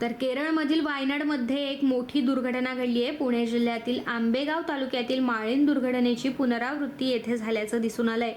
तर केरळमधील वायनाडमध्ये एक मोठी दुर्घटना घडली आहे. पुणे जिल्ह्यातील आंबेगाव तालुक्यातील माळीण दुर्घटनेची पुनरावृत्ती येथे झाल्याचं दिसून आलंय.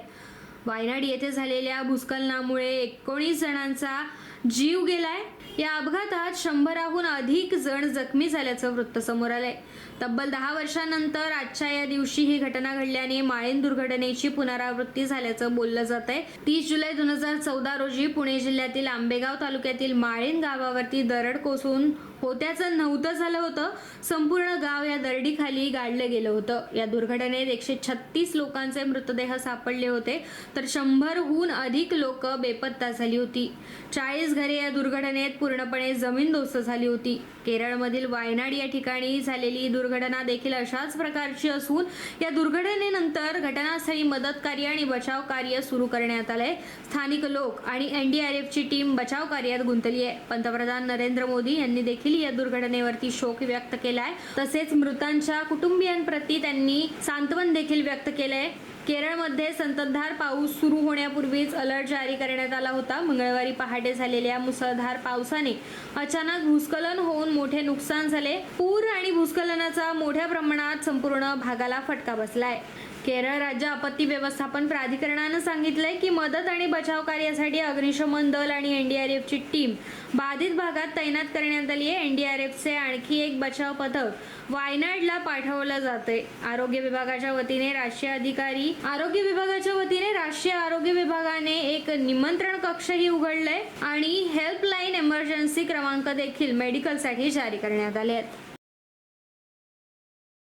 वायनाड येथे झालेल्या भूस्खलनामुळे एकोणीस जणांचा जीव गेलाय? या अपघातात शंभराहून अधिक जण जखमी झाल्याचं वृत्त समोर आलंय. तब्बल दहा वर्षांनंतर आजच्या या दिवशी ही घटना घडल्याने माळीण दुर्घटनेची पुनरावृत्ती झाल्याचं बोललं जात आहे तीस जुलै दोन हजार चौदा रोजी पुणे जिल्ह्यातील आंबेगाव तालुक्यातील माळीण गावावरती दरड कोसळून होत्याचं नव्हतं झालं होतं. संपूर्ण गाव या दरडीखाली गाडलं गेलं होतं. या दुर्घटनेत एकशे छत्तीस लोकांचे मृतदेह सापडले होते तर शंभरहून अधिक लोक बेपत्ता झाली होती. चाळीस घरे या दुर्घटनेत पूर्णपणे जमीनदोस्त झाली होती. केरळमधील वायनाड या ठिकाणी झालेली दुर्घटना देखील अशाच प्रकारची असून या दुर्घटनेनंतर घटनास्थळी मदत कार्य आणि बचाव कार्य सुरू करण्यात आलंय. स्थानिक लोक आणि एनडीआरएफची टीम बचाव कार्यात गुंतली आहे. पंतप्रधान नरेंद्र मोदी यांनी देखील या दुर्घटनेवरती शोक व्यक्त केलाय. तसेच मृतांच्या कुटुंबियांप्रती त्यांनी सांत्वन देखील व्यक्त केलंय. केरळमध्ये संततधार पाऊस सुरू होण्यापूर्वीच अलर्ट जारी करण्यात आला होता. मंगळवारी पहाटे झालेल्या मुसळधार पावसाने अचानक भूस्खलन होऊन मोठे नुकसान झाले. पूर आणि भूस्खलनाचा मोठ्या प्रमाणात संपूर्ण भागाला फटका बसलाय. केरळ राज्य आपत्ती व्यवस्थापन प्राधिकरणानं सांगितलंय की मदत आणि बचाव कार्यासाठी अग्निशमन दल आणि एनडीआरएफची टीम बाधित भागात तैनात करण्यात आली आहे एनडीआरएफचे आणखी एक बचाव पथक वायनाडला पाठवलं जाते आरोग्य विभागाच्या वतीने राष्ट्रीय अधिकारी आरोग्य विभागाच्या वतीने राष्ट्रीय आरोग्य विभागाने एक निमंत्रण कक्षही उघडलंय आणि हेल्पलाईन इमर्जन्सी क्रमांक देखील मेडिकलसाठी जारी करण्यात आले आहेत.